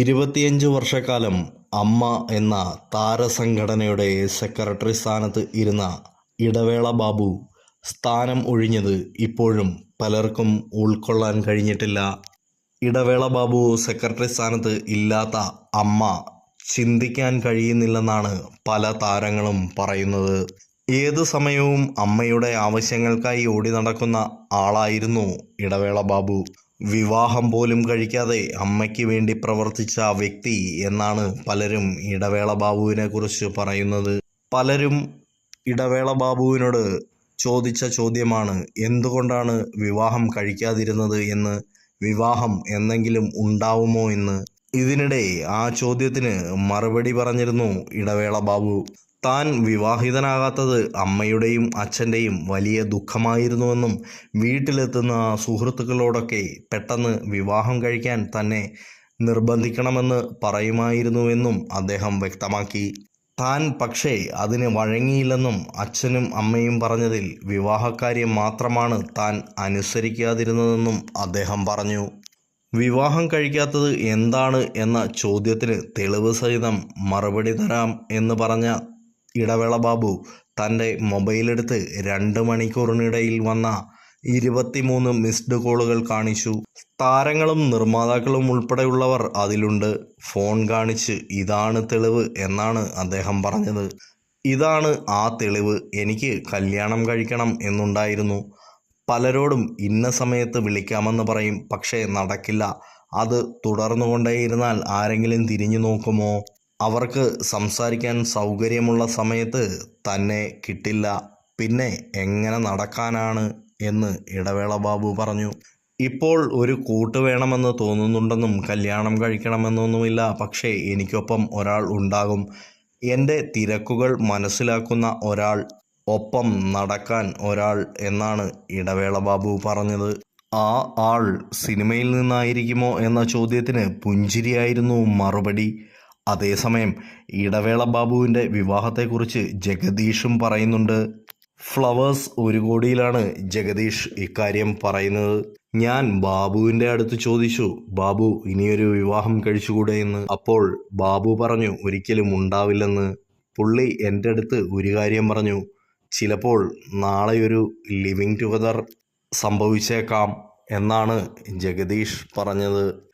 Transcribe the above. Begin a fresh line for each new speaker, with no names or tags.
ഇരുപത്തിയഞ്ച് വർഷക്കാലം അമ്മ എന്ന താരസംഘടനയുടെ സെക്രട്ടറി സ്ഥാനത്ത് ഇരുന്ന ഇടവേള ബാബു സ്ഥാനം ഒഴിഞ്ഞത് ഇപ്പോഴും പലർക്കും ഉൾക്കൊള്ളാൻ കഴിഞ്ഞിട്ടില്ല. ഇടവേള ബാബു സെക്രട്ടറി സ്ഥാനത്ത് ഇല്ലാത്ത അമ്മ ചിന്തിക്കാൻ കഴിയുന്നില്ലെന്നാണ് പല താരങ്ങളും പറയുന്നത്. ഏത് സമയവും അമ്മയുടെ ആവശ്യങ്ങൾക്കായി ഓടി നടക്കുന്ന ആളായിരുന്നു ഇടവേള ബാബു. വിവാഹം പോലും കഴിക്കാതെ അമ്മയ്ക്ക് വേണ്ടി പ്രവർത്തിച്ച വ്യക്തി എന്നാണ് പലരും ഇടവേള ബാബുവിനെ കുറിച്ച് പറയുന്നത്. പലരും ഇടവേള ബാബുവിനോട് ചോദിച്ച ചോദ്യമാണ് എന്തുകൊണ്ടാണ് വിവാഹം കഴിക്കാതിരുന്നത് എന്ന്? വിവാഹം എന്നെങ്കിലും ഉണ്ടാവുമോ എന്ന്? ഇതിനിടെ ആ ചോദ്യത്തിന് മറുപടി പറഞ്ഞിരുന്നു ഇടവേള ബാബു. താൻ വിവാഹിതനാകാത്തത് അമ്മയുടെയും അച്ഛന്റെയും വലിയ ദുഃഖമായിരുന്നുവെന്നും വീട്ടിലെത്തുന്ന സുഹൃത്തുക്കളോടൊക്കെ പെട്ടെന്ന് വിവാഹം കഴിക്കാൻ തന്നെ നിർബന്ധിക്കണമെന്ന് പറയുമായിരുന്നുവെന്നും അദ്ദേഹം വ്യക്തമാക്കി. താൻ പക്ഷേ അതിന് വഴങ്ങിയില്ലെന്നും അച്ഛനും അമ്മയും പറഞ്ഞതിൽ വിവാഹക്കാര്യം മാത്രമാണ് താൻ അനുസരിക്കാതിരുന്നതെന്നും അദ്ദേഹം പറഞ്ഞു. വിവാഹം കഴിക്കാത്തത് എന്താണ് എന്ന ചോദ്യത്തിന് തെളിവ് സഹിതം മറുപടി തരാം എന്ന് പറഞ്ഞ ഇടവേള ബാബു തന്റെ മൊബൈലെടുത്ത് രണ്ട് മണിക്കൂറിനിടയിൽ വന്ന ഇരുപത്തിമൂന്ന് മിസ്ഡ് കോളുകൾ കാണിച്ചു. താരങ്ങളും നിർമ്മാതാക്കളും ഉൾപ്പെടെയുള്ളവർ അതിലുണ്ട്. ഫോൺ കാണിച്ച് ഇതാണ് തെളിവ് എന്നാണ് അദ്ദേഹം പറഞ്ഞത്. ഇതാണ് ആ തെളിവ്. എനിക്ക് കല്യാണം കഴിക്കണം എന്നുണ്ടായിരുന്നു. പലരോടും ഇന്ന സമയത്ത് വിളിക്കാമെന്ന് പറയും. പക്ഷേ നടക്കില്ല. അത് തുടർന്നുകൊണ്ടേയിരുന്നാൽ ആരെങ്കിലും തിരിഞ്ഞു നോക്കുമോ? അവർക്ക് സംസാരിക്കാൻ സൗകര്യമുള്ള സമയത്ത് തന്നെ കിട്ടില്ല. പിന്നെ എങ്ങനെ നടക്കാനാണ് എന്ന് ഇടവേള ബാബു പറഞ്ഞു. ഇപ്പോൾ ഒരു കൂട്ട് വേണമെന്ന് തോന്നുന്നുണ്ടെന്നും കല്യാണം കഴിക്കണമെന്നൊന്നുമില്ല. പക്ഷേ എനിക്കൊപ്പം ഒരാൾ ഉണ്ടാകും. എന്റെ തിരക്കുകൾ മനസ്സിലാക്കുന്ന ഒരാൾ ഒപ്പം നടക്കാൻ ഒരാൾ എന്നാണ് ഇടവേള ബാബു പറഞ്ഞത്. ആ ആൾ സിനിമയിൽ നിന്നായിരിക്കുമോ എന്ന ചോദ്യത്തിന് പുഞ്ചിരിയായിരുന്നു മറുപടി. അതേസമയം ഇടവേള ബാബുവിന്റെ വിവാഹത്തെക്കുറിച്ച് ജഗദീഷും പറയുന്നുണ്ട്. ഫ്ലവേഴ്സ് ഒരു കോടിയിലാണ് ജഗദീഷ് ഇക്കാര്യം പറയുന്നത്. ഞാൻ ബാബുവിന്റെ അടുത്ത് ചോദിച്ചു ബാബു ഇനിയൊരു വിവാഹം കഴിച്ചുകൂടെ എന്ന്? അപ്പോൾ ബാബു പറഞ്ഞു ഒരിക്കലും ഉണ്ടാവില്ലെന്ന്. പുള്ളി എന്റെ അടുത്ത് ഒരു കാര്യം പറഞ്ഞു ചിലപ്പോൾ നാളെ ഒരു ലിവിങ് ടുഗദർ സംഭവിച്ചേക്കാം എന്നാണ് ജഗദീഷ് പറഞ്ഞത്.